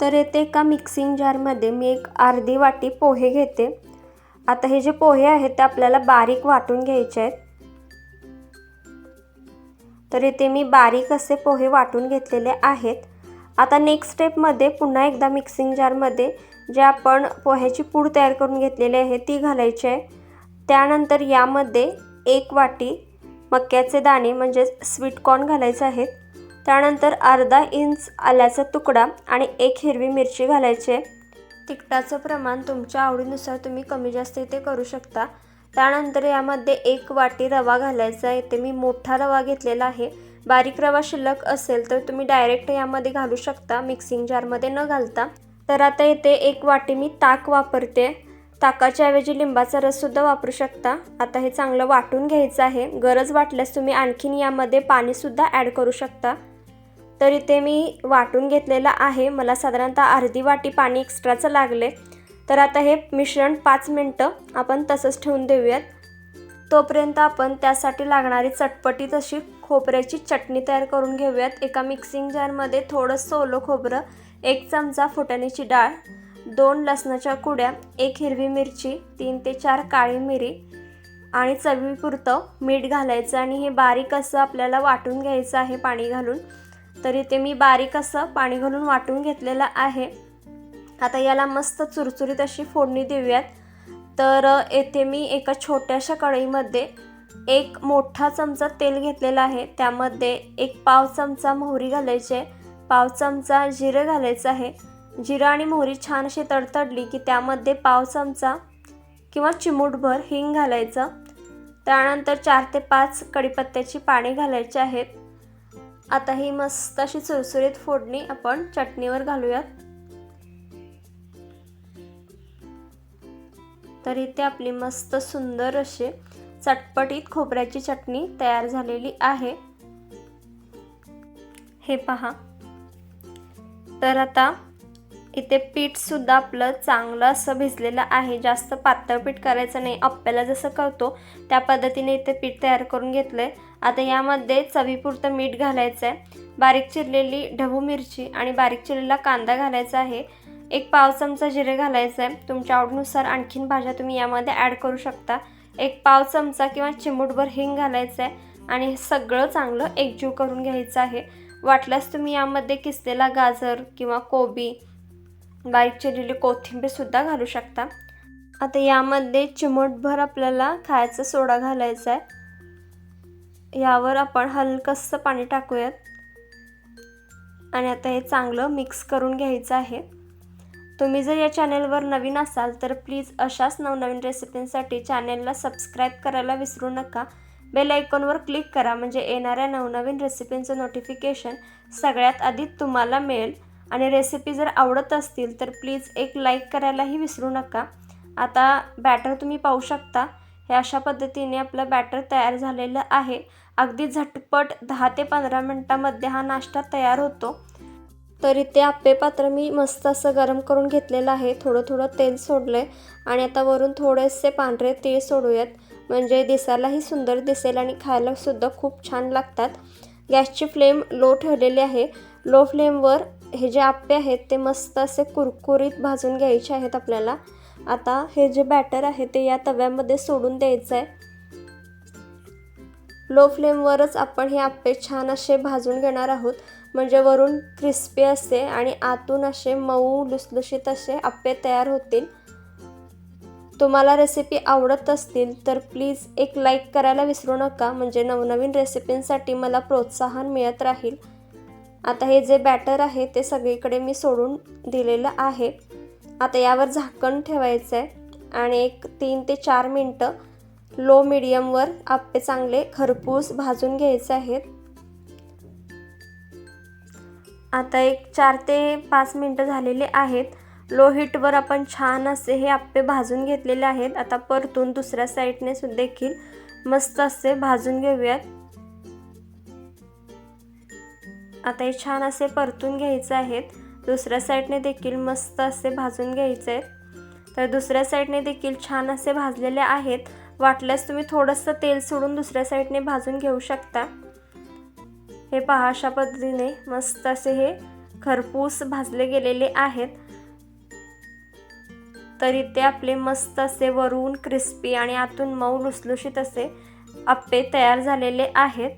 तर येथे एका मिक्सिंग जारमध्ये मी एक अर्धी वाटी पोहे घेते. आता हे जे पोहे आहेत ते आपल्याला बारीक वाटून घ्यायचे आहेत. तर येथे मी बारीक असे पोहे वाटून घेतलेले आहेत. आता नेक्स्ट स्टेपमध्ये पुन्हा एकदा मिक्सिंग जारमध्ये जे आपण पोह्याची पूड तयार करून घेतलेली आहे ती घालायची आहे. त्यानंतर यामध्ये एक वाटी मक्याचे दाणे म्हणजेच स्वीटकॉर्न घालायचे आहेत. त्यानंतर अर्धा इंच आल्याचा तुकडा आणि एक हिरवी मिरची घालायची. तिखटाचं प्रमाण तुमच्या आवडीनुसार तुम्ही कमी जास्त इथे करू शकता. त्यानंतर यामध्ये एक वाटी रवा घालायचा आहे. इथे मी मोठा रवा घेतलेला आहे. बारीक रवा शिल्लक असेल तर तुम्ही डायरेक्ट यामध्ये घालू शकता. मिक्सिंग जारमध्ये न घालता. तर आता इथे एक वाटी मी ताक वापरते. ताकाच्या ऐवजी लिंबाचा रससुद्धा वापरू शकता. आता हे चांगलं वाटून घ्यायचं आहे. गरज वाटल्यास तुम्ही आणखीन यामध्ये पाणीसुद्धा ॲड करू शकता. तर इथे मी वाटून घेतलेलं आहे. मला साधारणतः अर्धी वाटी पाणी एक्स्ट्राचं लागले. तर आता हे मिश्रण पाच मिनटं आपण तसंच ठेवून देऊयात. तोपर्यंत आपण त्यासाठी लागणारी चटपटीत अशी खोबऱ्याची चटणी तयार करून घेऊयात. एका मिक्सिंग जारमध्ये थोडंसं ओलं खोबरं एक चमचा फुटाण्याची डाळ दोन लसणाच्या कुड्या एक हिरवी मिरची तीन ते चार काळी मिरी आणि चवीपुरतं मीठ घालायचं आणि हे बारीक असं आपल्याला वाटून घ्यायचं आहे पाणी घालून. तर इथे मी बारीक असं पाणी घालून वाटून घेतलेलं आहे. आता याला मस्त चुरचुरीत अशी फोडणी देऊयात. तर येथे मी एका छोट्याशा कढईमध्ये एक मोठा चमचा तेल घेतलेला आहे. त्यामध्ये एक पाव चमचा मोहरी घालायची आहे. पाव चमचा जिरं घालायचं आहे. जिरं आणि मोहरी छान अशी तडतडली की त्यामध्ये पाव चमचा किंवा चिमूटभर हिंग घालायचं. त्यानंतर चार ते पाच कढीपत्त्याची पाने घालायची आहेत. आता ही मस्त अशी सुरसुरीत फोडणी आपण चटणीवर घालूयात. तर इथे आपली मस्त सुंदर असे चटपटीत खोबऱ्याची चटणी तयार झालेली आहे. हे पहा. तर आता इथे पीठसुद्धा आपलं चांगलं असं भिजलेलं आहे. जास्त पातळ पीठ करायचं नाही. अप्प्याला जसं करतो त्या पद्धतीने इथे पीठ तयार करून घेतलं आहे आता यामध्ये चवीपुरतं मीठ घालायचं आहे बारीक चिरलेली ढबू मिरची आणि बारीक चिरलेला कांदा घालायचा आहे. एक पाव चमचा जिरे घालायचं आहे तुमच्या आवडीनुसार आणखीन भाज्या तुम्ही यामध्ये ॲड करू शकता. एक पाव चमचा किंवा चिमूटभर हिंग घालायचं आहे आणि हे सगळं चांगलं एकजीव करून घ्यायचं आहे. वाटल्यास तुम्ही यामध्ये किसलेला गाजर किंवा कोबी बारीक चिरलेली कोथिंबीरसुद्धा घालू शकता. आता यामध्ये चिमूटभर आपल्याला खायचा सोडा घालायचा आहे. यावर आपण हलकंसं पाणी टाकूयात. आणि आता हे चांगलं मिक्स करून घ्यायचं आहे. तुम्ही जर या चॅनलवर नवीन असाल तर प्लीज अशाच नवनवीन रेसिपींसाठी चॅनेलला सबस्क्राईब करायला विसरू नका. बेल आयकॉनवर क्लिक करा म्हणजे येणाऱ्या नवनवीन रेसिपींचं नोटिफिकेशन सगळ्यात आधी तुम्हाला मिळेल. आणि रेसिपी जर आवडत असतील तर प्लीज एक लाईक करायलाही विसरू नका. आता बॅटर तुम्ही पाहू शकता. हे अशा पद्धतीने आपलं बॅटर तयार झालेलं आहे. अगदी झटपट दहा ते पंधरा मिनटामध्ये हा नाश्ता तयार होतो. तर इथे आप्पे पात्र मी मस्त असं गरम करून घेतलेलं आहे. थोडं थोडं तेल सोडलं आहे आणि आता वरून थोडेसे पांढरे तीळ सोडूयात. म्हणजे दिसायलाही सुंदर दिसेल आणि खायलासुद्धा खूप छान लागतात. गॅसची फ्लेम लो ठेवलेली आहे. लो फ्लेमवर हे जे आप्पे आहेत ते मस्त असे कुरकुरीत भाजून घ्यायचे आहेत आपल्याला. आता हे जे बॅटर आहे ते या तव्यामध्ये सोडून द्यायचं आहे लो फ्लेमवरच आपण हे आप्पे छान असे भाजून घेणार आहोत. म्हणजे वरून क्रिस्पी असे आणि आतून असे मऊ लुसलुशीत असे आप्पे तयार होतील. तुम्हाला रेसिपी आवडत असतील तर प्लीज एक लाईक करायला विसरू नका. म्हणजे नवनवीन रेसिपींसाठी मला प्रोत्साहन मिळत राहील. आता हे जे बॅटर आहे ते सगळीकडे मी सोडून दिलेलं आहे. आता यावर झाकण ठेवायचं आहे आणि एक तीन ते चार मिनटं लो मिडियमवर आप्पे चांगले खरपूस भाजून घ्यायचे आहेत. आता एक चार ते पाच मिनटं झालेले आहेत. लो हीटवर आपण छान असे हे आप्पे भाजून घेतलेले आहेत. आता परतून दुसऱ्या साईडने सुद्धा देखील मस्त असे भाजून घेऊयात. आता हे छान असे परतून घ्यायचे आहेत. दुसऱ्या साईडने देखील मस्त असे भाजून घ्यायचे आहेत. तर दुसऱ्या साईडने देखील छान असे भाजलेले आहेत. वाटल्यास तुम्ही थोडंसं तेल सोडून दुसऱ्या साईडने भाजून घेऊ शकता. हे पहा अशा पद्धतीने मस्त असे हे खरपूस भाजले गेलेले आहेत. तर इथे आपले मस्त असे वरून क्रिस्पी आणि आतून मऊ लुसलुशीत असे अप्पे तयार झालेले आहेत.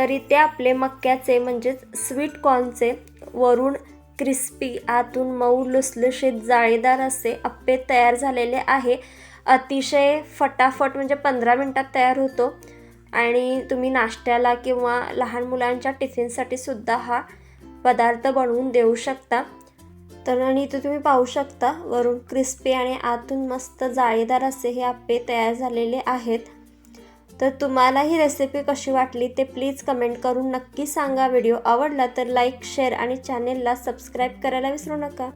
तरी ते आपले मक्याचे म्हणजेच स्वीट कॉर्नचे वरून क्रिस्पी आतून मऊ लुसलुशीत जाळीदार असे अप्पे तयार झालेले आहे. अतिशय फटाफट म्हणजे पंधरा मिनटात तयार होतो. आणि तुम्ही नाश्त्याला किंवा लहान मुलांच्या टिफिनसाठी सुद्धा हा पदार्थ बनवून देऊ शकता. तर आणि इथे तुम्ही पाहू शकता वरून क्रिस्पी आणि आतून मस्त जाळीदार असे हे आप्पे तयार झालेले आहेत. तर तुम्हाला ही रेसिपी कशी वाटली ते प्लीज कमेंट करून नक्की सांगा. व्हिडिओ आवडला तर लाईक शेअर आणि चॅनेलला सबस्क्राईब करायला विसरू नका.